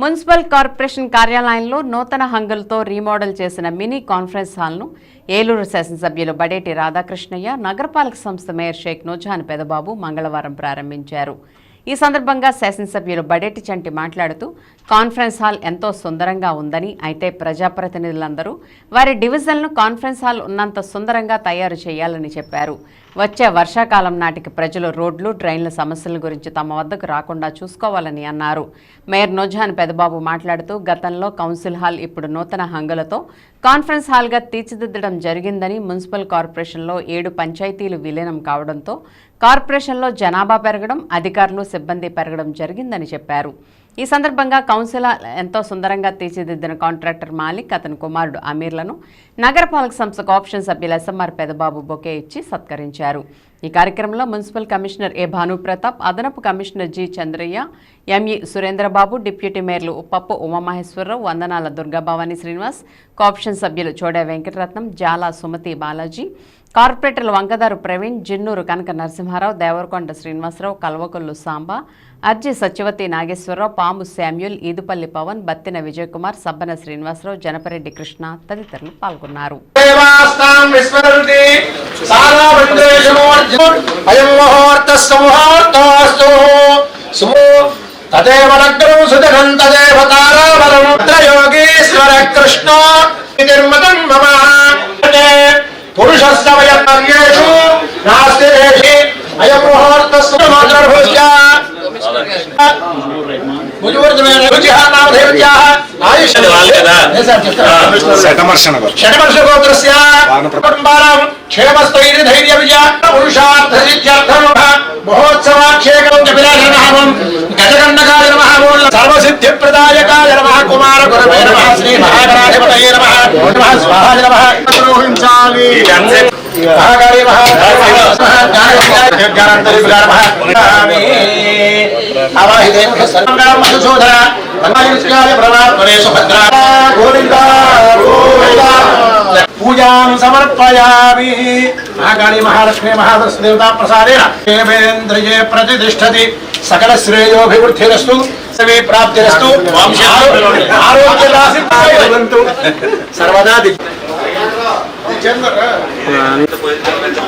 Municipal corporation కార్యాలయంలో నూతన హంగులతో రీమోడల్ చేసిన మినీ కాన్ఫరెన్స్ హాల్ను ఏలూరు శాసనసభ్యులు బడేటి రాధాకృష్ణయ్య నగరపాలక సంస్థ మేయర్ షేక్ నూజాన్ పెదబాబు మంగళవారం ప్రారంభించారు. ఈ సందర్భంగా శాసనసభ్యులు బడెట్టి చంటి మాట్లాడుతూ కాన్ఫరెన్స్ హాల్ ఎంతో సుందరంగా ఉందని అయితే ప్రజాప్రతినిధులందరూ వారి డివిజన్ను కాన్ఫరెన్స్ హాల్ ఉన్నంత సుందరంగా తయారు చేయాలని చెప్పారు. వచ్చే వర్షాకాలం నాటికి ప్రజలు రోడ్లు డ్రైన్ల సమస్యల గురించి తమ వద్దకు రాకుండా చూసుకోవాలని అన్నారు. మేయర్ నోజాన్ పెదబాబు మాట్లాడుతూ గతంలో కౌన్సిల్ హాల్ ఇప్పుడు నూతన హంగులతో కాన్ఫరెన్స్ హాల్గా తీర్చిదిద్దడం జరిగిందని మున్సిపల్ కార్పొరేషన్లో ఏడు పంచాయతీలు విలీనం కావడంతో కార్పొరేషన్లో జనాభా పెరగడం అధికారులు సిబ్బంది పెరగడం జరిగిందని చెప్పారు. ఈ సందర్భంగా కౌన్సిల్ ఎంతో సుందరంగా తీర్చిదిద్దిన కాంట్రాక్టర్ మాలిక్ అతని కుమారుడు అమీర్లను నగరపాలక సంస్థకు ఆప్షన్ సభ్యులు ఎస్ఎంఆర్ పెదబాబు బొకే ఇచ్చి సత్కరించారు. ఈ కార్యక్రమంలో మున్సిపల్ కమిషనర్ ఏ భానుప్రతాప్ అదనపు commissioner G Chandraiah ME Surendra Babu deputy మేయర్లు ఉప్పప్పు ఉమామహేశ్వరరావు వందనాల దుర్గాభవాని శ్రీనివాస్ కాప్షన్ సభ్యులు చోడే వెంకటరత్నం జాలా సుమతి బాలాజీ కార్పొరేటర్లు వంకదారు ప్రవీణ్ జిన్నూరు కనక నరసింహారావు దేవరకొండ శ్రీనివాసరావు కల్వకొల్లు సాంబా అర్జీ సత్యవతి నాగేశ్వరరావు పాము శామ్యుల్ ఈదుపల్లి పవన్ బత్తిన విజయకుమార్ సబ్బన శ్రీనివాసరావు జనపరెడ్డి కృష్ణ తదితరులు పాల్గొన్నారు. తదేవ తదేవ తారాబలం. కృష్ణ నిర్మతం మమ. నాస్తి అయం ऋतुजिहानामधेर्याः आयुष षड्वर्षगोत्रस्य कुटुम्बानां क्षेमस्थैर्य धैर्यविज पुरुषार्थसिद्ध्यर्थं महोत्सवाक्षेकं च विराजनमहं गजगण्डकाय नमः सर्वसिद्धिप्रदायकाय नमः कुमारगुरवे नमः श्रीमहागणाधिपतये नमः नमः स्वाहा नमः हिंसामि महाकाली महा ज्ञानन्तरि विकारमः నమః నమః స్వాహాయ నమః ద్రోహించాలి మహాకాళీ మహాగాణాంతరిగారమః సర్వం మధుసూదన తన్మయుష్యాయ ప్రమాత్మనే సుభద్రా గోవిందా గోవిందా పూజాం సమర్పయామి. మహాకాళీ మహాలక్ష్మీ మహాదశ దేవతా ప్రసాదేన దేవేంద్రియే ప్రతిష్టతి. సకల శ్రేయోభివృద్ధిరస్తు సవే ప్రాప్తిరస్తు ఆరోగ్య రాశి సర్వదా ది- జరిగితే చూడలేదు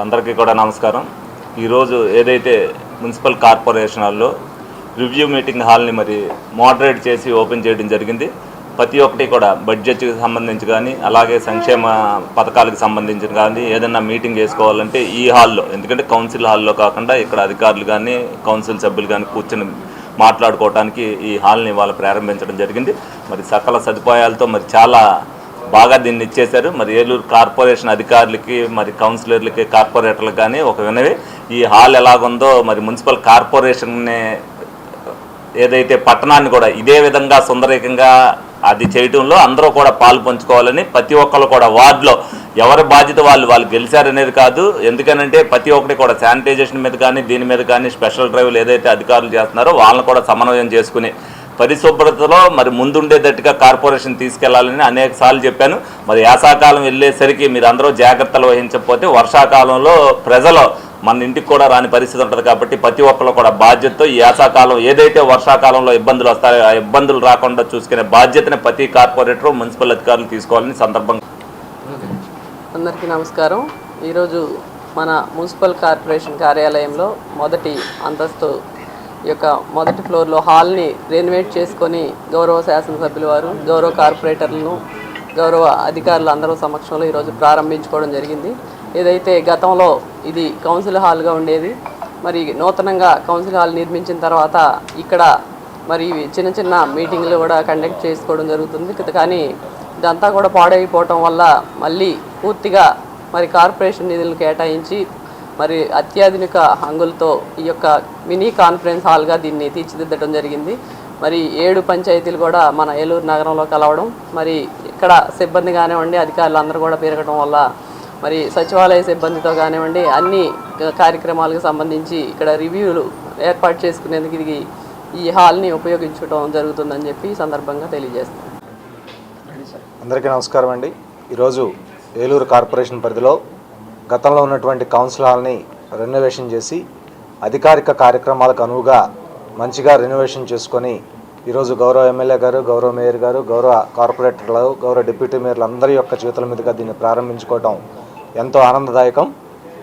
అందరికీ కూడా నమస్కారం. ఈరోజు ఏదైతే మున్సిపల్ కార్పొరేషన్ హాల్లో రివ్యూ మీటింగ్ హాల్ని మరి మోడరేట్ చేసి ఓపెన్ చేయడం జరిగింది. ప్రతి ఒక్కటి కూడా బడ్జెట్కి సంబంధించి కానీ అలాగే సంక్షేమ పథకాలకు సంబంధించి కానీ ఏదైనా మీటింగ్ చేసుకోవాలంటే ఈ హాల్లో ఎందుకంటే కౌన్సిల్ హాల్లో కాకుండా ఇక్కడ అధికారులు కానీ కౌన్సిల్ సభ్యులు కానీ కూర్చొని మాట్లాడుకోవడానికి ఈ హాల్ని వాళ్ళు ప్రారంభించడం జరిగింది. మరి సకల సదుపాయాలతో మరి చాలా బాగా దీన్ని ఇచ్చేశారు. మరి ఏలూరు కార్పొరేషన్ అధికారులకి మరి కౌన్సిలర్లకి కార్పొరేటర్లకు కానీ ఒక వినవి. ఈ హాల్ ఎలాగుందో మరి మున్సిపల్ కార్పొరేషన్నే ఏదైతే పట్టణాన్ని కూడా ఇదే విధంగా సుందరకంగా అది చేయడంలో అందరూ కూడా పాలు పంచుకోవాలని ప్రతి ఒక్కరు కూడా వార్డులో ఎవరి బాధ్యత వాళ్ళు వాళ్ళు గెలిచారనేది కాదు. ఎందుకనంటే ప్రతి ఒక్కటి కూడా శానిటైజేషన్ మీద కానీ దీని మీద కానీ స్పెషల్ డ్రైవ్లు ఏదైతే అధికారులు చేస్తున్నారో వాళ్ళని కూడా సమన్వయం చేసుకుని పరిశుభ్రతలో మరి ముందుండేటట్టుగా కార్పొరేషన్ తీసుకెళ్ళాలని అనేక సార్లు చెప్పాను. మరి యాసాకాలం వెళ్ళేసరికి మీరు అందరూ జాగ్రత్తలు వహించకపోతే వర్షాకాలంలో ప్రజలు మన ఇంటికి కూడా రాని పరిస్థితి ఉంటుంది కాబట్టి ప్రతి ఒక్కరు కూడా బాధ్యతతో ఈ యాసాకాలం ఏదైతే వర్షాకాలంలో ఇబ్బందులు వస్తాయో ఆ ఇబ్బందులు రాకుండా చూసుకునే బాధ్యతని ప్రతి కార్పొరేటర్ మున్సిపల్ అధికారులు తీసుకోవాలని సందర్భంగా అందరికీ నమస్కారం. ఈరోజు మన మున్సిపల్ కార్పొరేషన్ కార్యాలయంలో మొదటి అంతస్తు ఈ యొక్క మొదటి ఫ్లోర్లో హాల్ని రెనోవేట్ చేసుకొని గౌరవ శాసనసభ్యుల వారు గౌరవ కార్పొరేటర్లను గౌరవ అధికారులు అందరూ సమక్షంలో ఈరోజు ప్రారంభించుకోవడం జరిగింది. ఏదైతే గతంలో ఇది కౌన్సిల్ హాల్గా ఉండేది మరి నూతనంగా కౌన్సిల్ హాల్ నిర్మించిన తర్వాత ఇక్కడ మరి చిన్న చిన్న మీటింగ్లు కూడా కండక్ట్ చేసుకోవడం జరుగుతుంది. కానీ ఇదంతా కూడా పాడైపోవటం వల్ల మళ్ళీ పూర్తిగా మరి కార్పొరేషన్ నిధులు కేటాయించి మరి అత్యాధునిక హంగులతో ఈ యొక్క మినీ కాన్ఫరెన్స్ హాల్గా దీన్ని తీర్చిదిద్దడం జరిగింది. మరి ఏడు పంచాయతీలు కూడా మన ఏలూరు నగరంలో కలవడం మరి ఇక్కడ సిబ్బంది కానివ్వండి అధికారులు అందరూ కూడా పెరగడం వల్ల మరి సచివాలయ సిబ్బందితో కానివ్వండి అన్ని కార్యక్రమాలకు సంబంధించి ఇక్కడ రివ్యూలు ఏర్పాటు చేసుకునేందుకు ఇది ఈ హాల్ని ఉపయోగించడం జరుగుతుందని చెప్పి సందర్భంగా తెలియజేస్తాను అందరికీ నమస్కారం అండి. ఈరోజు ఏలూరు కార్పొరేషన్ పరిధిలో గతంలో ఉన్నటువంటి కౌన్సిల్ హాల్ని రెనోవేషన్ చేసి అధికారిక కార్యక్రమాలకు అనువుగా మంచిగా రెనోవేషన్ చేసుకొని ఈరోజు గౌరవ ఎమ్మెల్యే గారు గౌరవ మేయర్ గారు గౌరవ కార్పొరేటర్లు గౌరవ డిప్యూటీ మేయర్లు అందరి యొక్క చేతుల మీదుగా దీన్ని ప్రారంభించుకోవటం ఎంతో ఆనందదాయకం.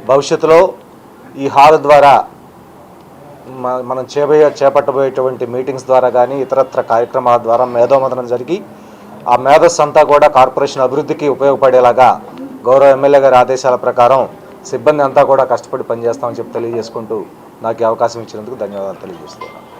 భవిష్యత్తులో ఈ హాల్ ద్వారా మనం చేబోయే చేపట్టబోయేటువంటి మీటింగ్స్ ద్వారా కానీ ఇతరత్ర కార్యక్రమాల ద్వారా మేధోమదనం జరిగి ఆ మేధస్సు అంతా కూడా కార్పొరేషన్ అభివృద్ధికి ఉపయోగపడేలాగా గౌరవ ఎమ్మెల్యే గారి ఆదేశాల ప్రకారం సిబ్బంది అంతా కూడా కష్టపడి పనిచేస్తామని చెప్పి తెలియజేసుకుంటూ నాకు అవకాశం ఇచ్చినందుకు ధన్యవాదాలు తెలియజేస్తున్నాను.